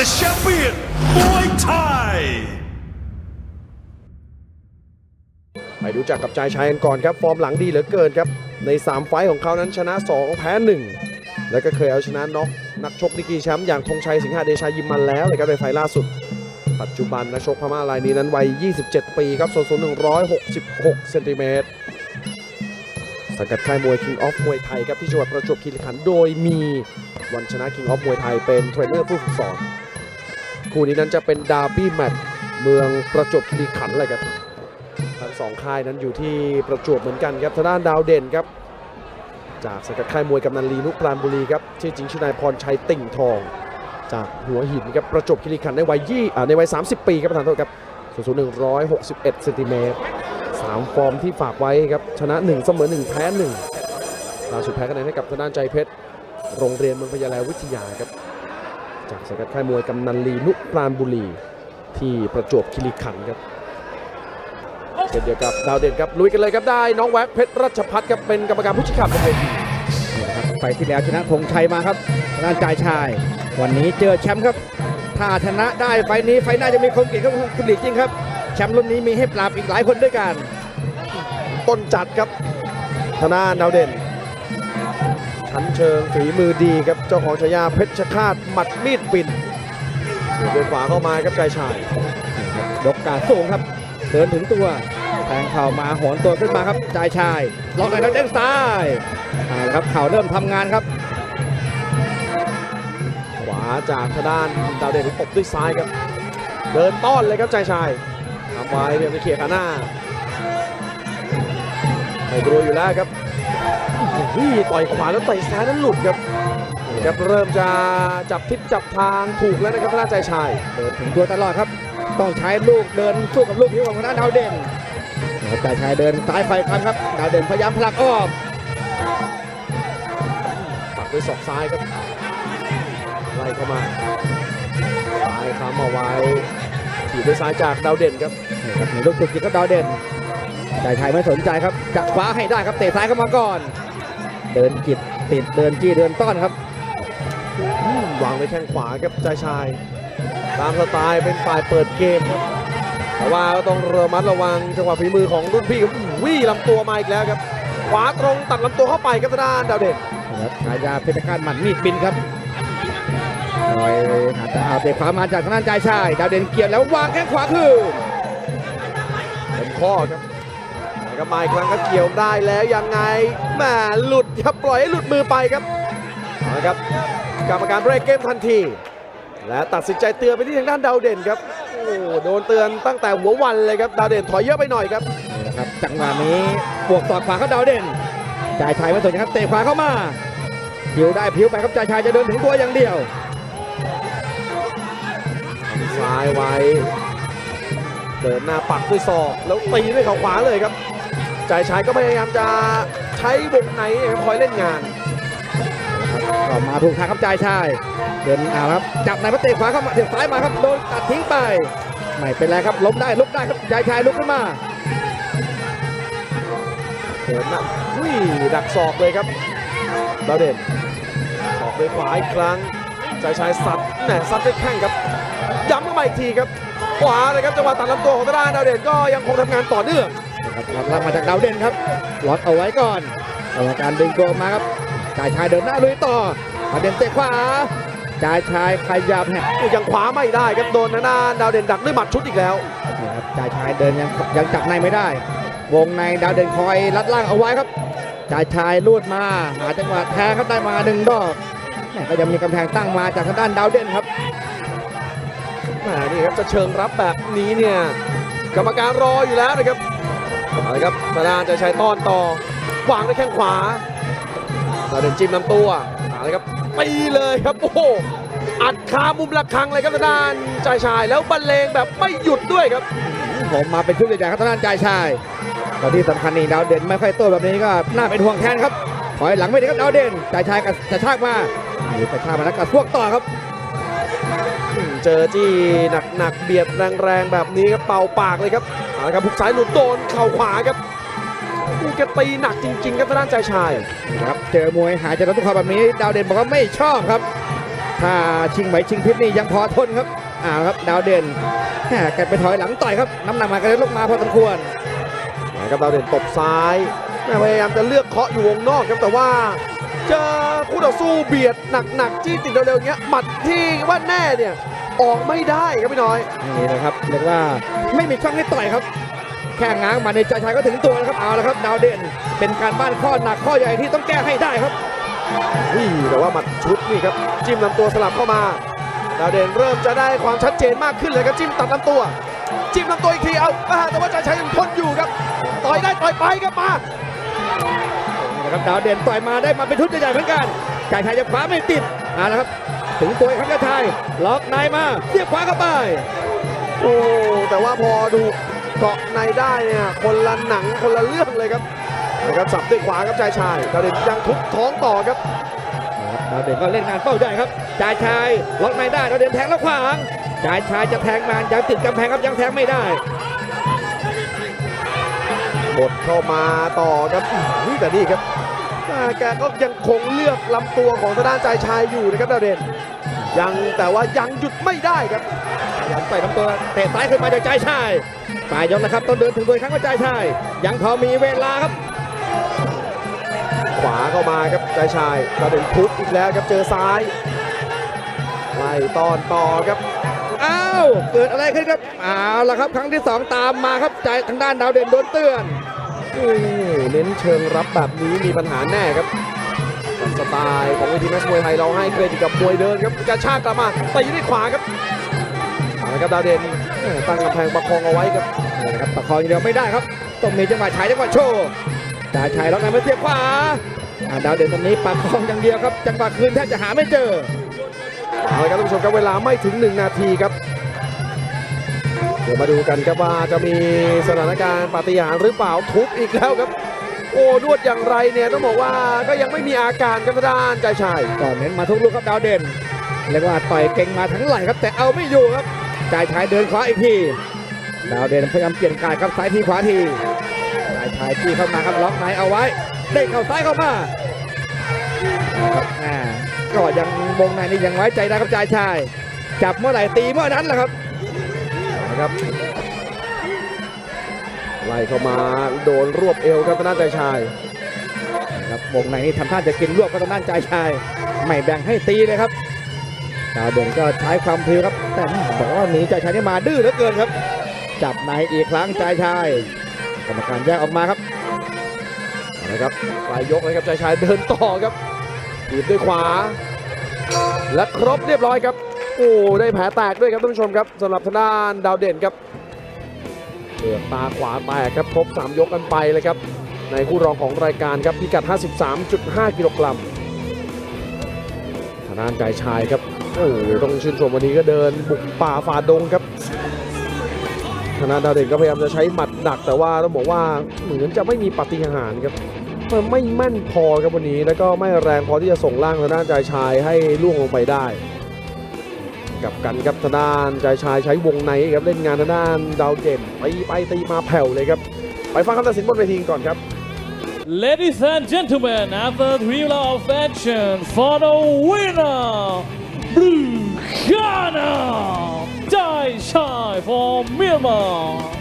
the champion, Muay Thai. ไปรู้จักกับจายชายกันก่อนครับ ฟอร์มหลังดีเหลือเกินครับ ใน 3 ไฟของเขานั้นชนะ 2 แพ้ 1 แล้วก็เคยเอาชนะน็อกนักชกดีกรีแชมป์อย่างธงชัยสิงหาเดชายิมมาแล้วเลยครับในไฟล์ล่าสุด ปัจจุบันนักชกพม่ารายนี้นั้นวัย 27 ปีครับส่วนสูง 166 เซนติเมตรสังกัดค่ายมวย King of มวยไทยครับที่จังหวัดประจวบคีรีขันธ์โดยมีวันชนะ King of มวยไทยเป็นเทรนเนอร์ผู้ฝึกสอน คู่นี้นั้นจะเป็นดาร์บี้แมตช์เมืองประจวบคีรีขันธ์เลยครับทั้งสองค่ายนั้นอยู่ที่ประจวบเหมือนกันครับทางด้านดาวเด่นครับ จากสังกัดค่ายมวยกำนันลีนุปราณบุรีครับชื่อจริงชื่อนายพรชัยติ่งทอง จากหัวหินครับประจวบคีรีขันธ์ในวัยยี่อ่าในวัย 30 ปีครับประธานโทษครับสูงสูง161เซนติเมตรสามฟอร์มที่ฝากไว้ครับชนะ 1 เสมอ 1 แพ้1ล่าสุดแพ้คะแนนให้กับทางด้านใจเพชรโรงเรียนเมืองพญาแลวิทยาครับ จากสังกัดค่ายมวยกำนันลีนุปราณบุรี ที่ประจวบคีรีขันธ์ครับเช่นเดียวกับดาวเด่นครับลุยกันเลยครับได้น้องแว็กเพชรรัชพัฒน์ครับเป็นกรรมการผู้ชี้ขาดบนเวทีนี่นะครับไฟล์ที่แล้วชนะธงชัยมาครับทางด้านจ่ายชาย วันนี้เจอแชมป์ครับ ถ้าชนะได้ไฟล์นี้ไฟล์หน้าจะมีคนเก่งครับคุณหลีจริงครับแชมป์รุ่นนี้มีให้ปราบอีกหลายคนด้วยกัน ต้นจัดครับธนาดาวเด่น ชั้นเชิงฝีมือดีครับเจ้าของฉายาเพชรคาตหมัดมีดปิ่นเดินขวาเข้ามาครับชายชายยกกาสูงครับ เดินถึงตัวแทงเข่ามาโหนตัวขึ้นมาครับจ่ายชายล็อกในแล้วเด้งซ้ายครับเข่าเริ่มทำงานครับ ขวาจากทางด้านดาวเด่นตบด้วยซ้ายครับ เดินต้อนเลยครับชายชายทำไว้เรียมไปเขี่ยขาหน้าไม่กลัวอยู่แล้วครับ นี่ต่อยขวาแล้วเตะซ้ายนั้นหลุดครับนี่ครับเริ่มจะจับทิศจับทางถูกแล้วนะครับทางด้านใจชายเดินถึงตัวตลอดครับ ต้องใช้ลูกเดินสู้กับลูกพิ้วของทางด้านดาวเด่นแล้วจ่ายชายเดินซ้ายไฟคำครับดาวเด่นพยายามผลักออกปักด้วยศอกซ้ายครับไล่เข้ามาซ้ายค้ำเอาไว้ถีบด้วยซ้ายจากดาวเด่นครับนี่ครับมีลูกสุดจิตก็ดาวเด่น จ่ายชายไม่สนใจครับจะคว้าให้ได้ครับเตะซ้ายเข้ามาก่อน เดินจิตติดเดินจี้เดินต้อนครับอืมวางไว้แข้งขวาครับใจชายตามสไตล์เป็นฝ่ายเปิดเกมครับแต่ว่าก็ต้องระมัดระวังจังหวะฝีมือของรุ่นพี่ครับวิ่ลำตัวมาอีกแล้วครับขวาตรงตัดลำตัวเข้าไปครับทางด้านดาวเด่นนะครับฉายาเพชรฆาตหมัดมีดบินครับลอยหาจะเอาเตะขวามาจากทางด้านจ่ายชายดาวเด่นเกียร์แล้ววางแข้งขวาคืนเป็นข้อครับ แต่ก็มาอีกครั้งก็เกี่ยวได้แล้วยังไงแหมหลุดครับปล่อยให้หลุดมือไปครับเอาละครับกรรมการเบรกเกมทันที และตัดสินใจเตือนไปที่ทางด้านดาวเด่นครับโอ้โดนเตือนตั้งแต่หัววันเลยครับดาวเด่นถอยเยอะไปหน่อยครับนี่นะครับจังหวะนี้บวกต่อขวาเข้าดาวเด่นจ่ายชายไม่สนนะครับเตะขวาเข้ามาผิวได้ผิวไปครับจ่ายชายจะเดินถึงตัวอย่างเดียวซ้ายไว้เดินหน้าปักด้วยศอกแล้วตีด้วยเข่าขวาเลยครับ จ่ายชายก็พยายามจะใช้วงในนะครับคอยเล่นงานก็มาถูกทางครับจ่ายชายเดินเอาครับจับในพระเตะขวาเข้ามาเตะซ้ายมาครับโดนตัดทิ้งไปไม่เป็นไรครับล้มได้ลุกได้ครับจ่ายชายลุกขึ้นมาเดินหน้าวิ่ดักศอกเลยครับดาวเด่นศอกด้วยขวาอีกครั้งจ่ายชายซัดแหมซัดด้วยแข้งครับย้ำเข้ามาอีกทีครับขวาเลยครับจังหวะตัดลำตัวของทางด้านดาวเด่นก็ยังคงทำงานต่อเนื่องนะ ครับรับรับมาจากดาวเด่นครับล็อตเอาไว้ก่อนกรรมการดึงตัวออกมาครับจ่ายชายเดินหน้าลุยต่อดาวเด่นเตะขวาจ่ายชายขยับแหกยังขวาไม่ได้ครับโดนทางด้านดาวเด่นดักด้วยหมัดชุดอีกแล้วนี่ครับจ่ายชายเดินยังยังจับในไม่ได้ วงในดาวเด่นคอยรัดล่างเอาไว้ครับจ่ายชายลูดมาหาจังหวะแทงครับได้มาหนึ่งดอกแหม่ก็ยังมีกำแพงตั้งมาจากทางด้านดาวเด่นครับแหมนี่ครับจะเชิงรับแบบนี้เนี่ยกรรมการรออยู่แล้วนะครับ เอาละครับทางด้านจะใช้ต้อนต่อวางด้วยแข้งขวาดาวเด่นจิ้มลำตัวเอาละครับตีเลยครับโอ้โหอัดคามุมระฆังเลยครับทางด้านใจายชายแล้วบรรเลงแบบไม่หยุดด้วยครับ ผมมาเป็นชุดใหญ่ๆครับทางด้านจ่ายชายแต่ที่สำคัญนี่ดาวเด่นไม่ค่อยโต้แบบนี้ก็น่าเป็นห่วงแทนครับถอยหลังไม่ได้ครับดาวเด่นจ่ายชายกับจะชากมาหรือกระชากมาแล้วก็พวกต่อครับ เจอจี้หนักๆเบียดแรงๆแบบนี้ครับเป่าปากเลยครับเอาละครับหุกซ้ายหลุดโดนเข่าขวาครับอู้แกตีหนักจริง ๆ ครับทางด้านใจายชายนะครับเจอมวยหายใจรถทุกคนแบบนี้ ดาวเด่นบอกว่าไม่ชอบครับ ถ้าชิงไหวชิงพริบนี่ยังพอทนครับอ่าครับดาวเด่นแหมแกไปถอยหลังต่อยครับน้ำหนักมากระเด็นลงมาพอสมควรนะครับดาวเด่นตบซ้ายแม่พยายามจะเลือกเคาะอยู่วงนอกครับแต่ว่า เจอคู่ต่อสู้เบียดหนักๆจี้ติดเร็วๆอย่างเงี้ยหมัดที่ว่าแน่เนี่ยออกไม่ได้ครับพี่น้อย นี่นะครับเรียกว่าไม่มีช่องให้ต่อยครับ แค่ง้างมาในใจชายก็ถึงตัวแล้วครับเอาละครับ ดาวเด่นเป็นการบ้านข้อหนักข้อใหญ่ที่ต้องแก้ให้ได้ครับนี่แต่ว่าหมัดชุดนี่ครับจิ้มลำตัวสลับเข้ามาดาวเด่นเริ่มจะได้ความชัดเจนมากขึ้นเลยครับจิ้มตัดลำตัว จิ้มลำตัวอีกทีเอาอ่าแต่ว่าใจชัยยังทนอยู่ครับ ต่อยได้ต่อยไปครับมา นี่นะครับดาวเด่นต่อยมาได้มาเป็นชุดใหญ่ๆเหมือนกันใจชายจะขวาไม่ติดเอาละครับ ถึงตัวอีกครับใจชายล็อกในมาเสียบขวาเข้าไป โอ้แต่ว่าพอดูเกาะในได้เนี่ยคนละหนังคนละเรื่องเลยครับนะครับสับด้วยขวาครับใจชายดาวเด่นยังทุบท้องต่อครับดาวเด่นก็เล่นงานเป้าใหญ่ครับจ่ายชายล็อกในได้ดาวเด่นแทงแล้วขวางจ่ายชายจะแทงมันยังติดกำแพงครับยังแทงไม่ได้บดเข้ามาต่อครับอื้อแต่นี่ครับอ่า แกก็ยังคงเลือกลำตัวของทางด้านใจชายอยู่นะครับดาวเด่นยังแต่ว่ายังหยุดไม่ได้ครับพยายามต่อยลำตัวเตะซ้ายขึ้นมาจากจ่ายชายปลายยกนะครับ ต้องเดินถึงตัวอีกครั้งว่าจ่ายชาย ยังพอมีเวลาครับ ขวาเข้ามาครับใจชายดาวเด่นทุบอีกแล้วครับเจอซ้ายไล่ตอนต่อครับอ้าวเกิดอะไรขึ้นครับเอาละครับ ครั้งที่สองตามมาครับใจทางด้านดาวเด่นโดนเตือนโอ้โห เน้นเชิงรับแบบนี้มีปัญหาแน่ครับสไตล์ของเวทีแมตช์มวยไทยเราให้เครดิตกับมวยเดินครับกระชากกลับมาตีด้วยขวาครับเอาละครับดาวเด่นตั้งกำแพงประคองเอาไว้ครับนะครับประคองอย่างเดียวไม่ได้ครับต้องมีจังหวะฉายจังหวะโชว์จ่ายชายล็อกในมาเสียบขวาดาวเด่นตอนนี้ประคองอย่างเดียวครับ จังหวะคืนแทบจะหาไม่เจอเอาละครับท่านผู้ชมครับเวลาไม่ถึง 1 นาทีครับเดี๋ยวมาดูกันครับว่าจะมีสถานการณ์ปาฏิหาริย์หรือเปล่าทุบอีกแล้วครับ โอ้นวดอย่างไรเนี่ยต้องบอกว่าก็ยังไม่มีอาการครับทางด้านใจชายก่อนเน้นมาทุกลูกครับดาวเด่นเรียกว่าต่อยเก่งมาทั้งไหลครับ แต่เอาไม่อยู่ครับจ่ายชายเดินขวาอีกทีดาวเด่นพยายามเปลี่ยนกายครับซ้ายทีขวาทีจ่ายชายที่เข้ามาครับล็อกในเอาไว้เด้งเข้าซ้ายเข้ามาครับอ่าก็ยังวงในนี่ยังไว้ใจได้ครับจ่ายชาย จับเมื่อไหร่ตีเมื่อนั้นแหละครับนะครับ ไล่เข้ามาโดนรวบเอวครับทางด้านใจชายครับวงในนี่ทำท่าจะกินรวบก็ต้องด้านใจชาย ไม่แบ่งให้ตีเลยครับดาวเด่นก็ใช้ความพริ้วครับ แต่บอกว่าหนีใจชายนี่มาดื้อเหลือเกินครับ จับในอีกครั้งใจชายกรรมการแยกออกมาครับเอาละครับปลายยกเลยครับใจชายเดินต่อครับถีบด้วยขวา และครบเรียบร้อยครับ โอ้ได้แผลแตกด้วยครับท่านผู้ชมครับสำหรับทางด้านดาวเด่นครับ เลือตาขวาแตกครับครบ 3 ยกกันไปเลยครับ ในคู่รองของรายการครับพิกัด 53.5 กิโลกรัมทางด้านใจชายครับโอ้ต้องชื่นชมวันนี้ก็เดินบุกป่าฝ่าดงครับทางด้าดาวเด่นก็พยายามจะใช้หมัดดักแต่ว่าต้องบอกว่าเหมือนจะไม่มีปฏิหารครับมันไม่แม่นพอครับวันนี้แล้วก็ไม่แรงพอที่จะส่งล่างทางด้านใจชายให้ล่วงลงไปได้ กับกันครับทางด้านใจชายใช้วงในครับเล่นงานทางด้านดาวเด่นไปไปตีมาแผ่วเลยครับ ไปฟังคำตัดสินบนเวทีกรก่อนครับ Ladies and gentlemen, after three rounds of action, for the winner, Blue Ghana, Dai Chai for Myanmar.